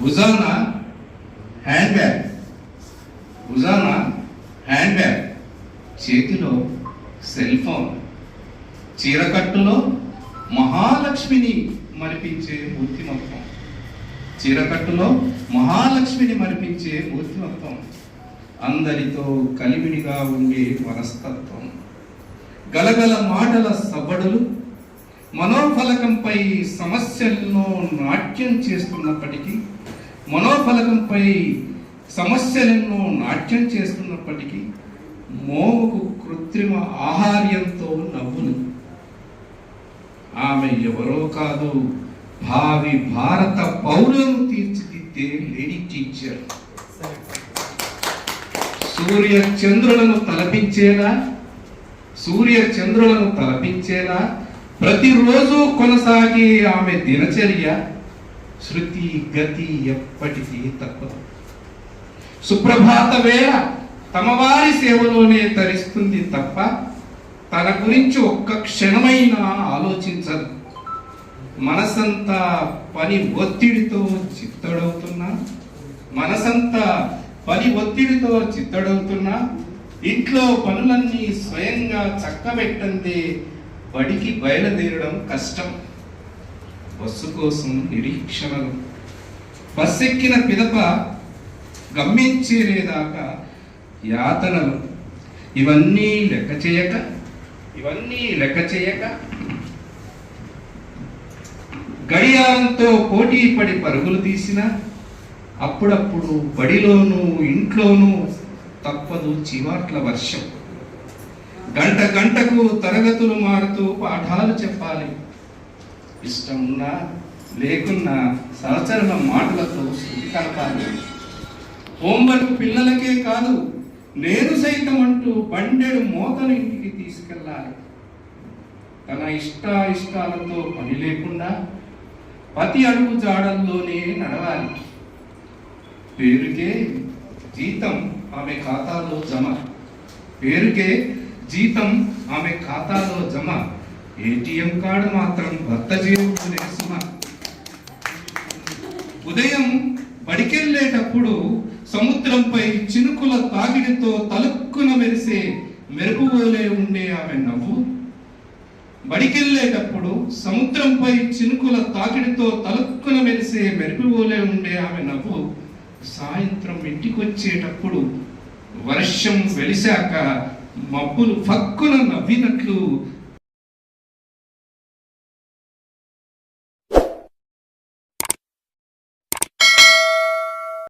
భుజాన hand bag భుజాన hand bag చేతిలో సెల్ ఫోన్ చీరకట్టులో మహాలక్ష్మిని మరిపించే మూర్తిమత్వం. చీరకట్టులో మహాలక్ష్మిని మరిపించే మూర్తిమత్వం. అందరితో కలివిడిగా ఉండే వనస్తత్వం గలగల మాటల సవ్వడులు మనోఫలకంపై సమస్యలను నాట్యం చేస్తున్నప్పటికీ మనోఫలకంపై సమస్యలను నాట్యం చేస్తున్నప్పటికీ మోముకు కృత్రిమ ఆహార్యంతో నవ్వును. ఆమె ఎవరో కాదు భావి భారత పౌరులను తీర్చిదిద్దే లేడీ టీచర్. సూర్య చంద్రులను తలపించేలా సూర్య చంద్రులను తలపించేలా ప్రతిరోజు కొనసాగే ఆమె దినచర్య శృతి గతి ఎప్పటికీ తప్పదు. సుప్రభాత వేళ తమ వారి సేవలోనే తరిస్తుంది తప్ప తన గురించి ఒక్క క్షణమైనా ఆలోచించదు. మనసంతా పని ఒత్తిడితో చిత్తడవుతున్నా మనసంతా పని ఒత్తిడితో చిత్తడవుతున్నా ఇంట్లో పనులన్నీ స్వయంగా చక్కబెట్టందే బడికి బయలుదేరడం కష్టం. బస్సు కోసం నిరీక్షణలు. బస్సు ఎక్కిన పిదప గమ్యించేదాకా యాతనలు. ఇవన్నీ లెక్క చేయక ఇవన్నీ లెక్క చేయక గడియారంతో పోటీ పడి పరుగులు తీసిన అప్పుడప్పుడు బడిలోనూ ఇంట్లోనూ తప్పదు చివాట్ల వర్షం. గంట గంటకు తరగతులు మారుతూ పాఠాలు చెప్పాలి. ఇష్టం ఉన్నా లేకున్నా సహచరుల మాటలతో శృతి కలపాలి. హోంవర్క్ పిల్లలకే కాదు నేను సైతం అంటూ బండెడు మోతను ఇంటికి తీసుకెళ్ళాలి. తన ఇష్ట ఇష్టాలతో పని లేకుండా పతి అడుగు జాడల్లోనే నడవాలి. పేరుకే జీతం ఆమె ఖాతాలో జమ. పేరుకే జీతం ఆమె ఖాతాలో జమ. ఏటీఎం కార్డు మాత్రం భర్త జేబులోనే సుమ ఉదయం బడికెళ్ళేటప్పుడు సముద్రంపై చినుకుల తాగిడితో తలుక్కున మెరిసే మెరుపువోలే ఉండే ఆమె నవ్వు. బడికెళ్ళేటప్పుడు సముద్రంపై చినుకుల తాకిడితో తలుక్కున మెరిసే మెరుపువోలే ఉండే ఆమె నవ్వు సాయంత్రం ఇంటికొచ్చేటప్పుడు వర్షం వెలిశాక మబ్బులు ఫక్కున నవ్వినట్లు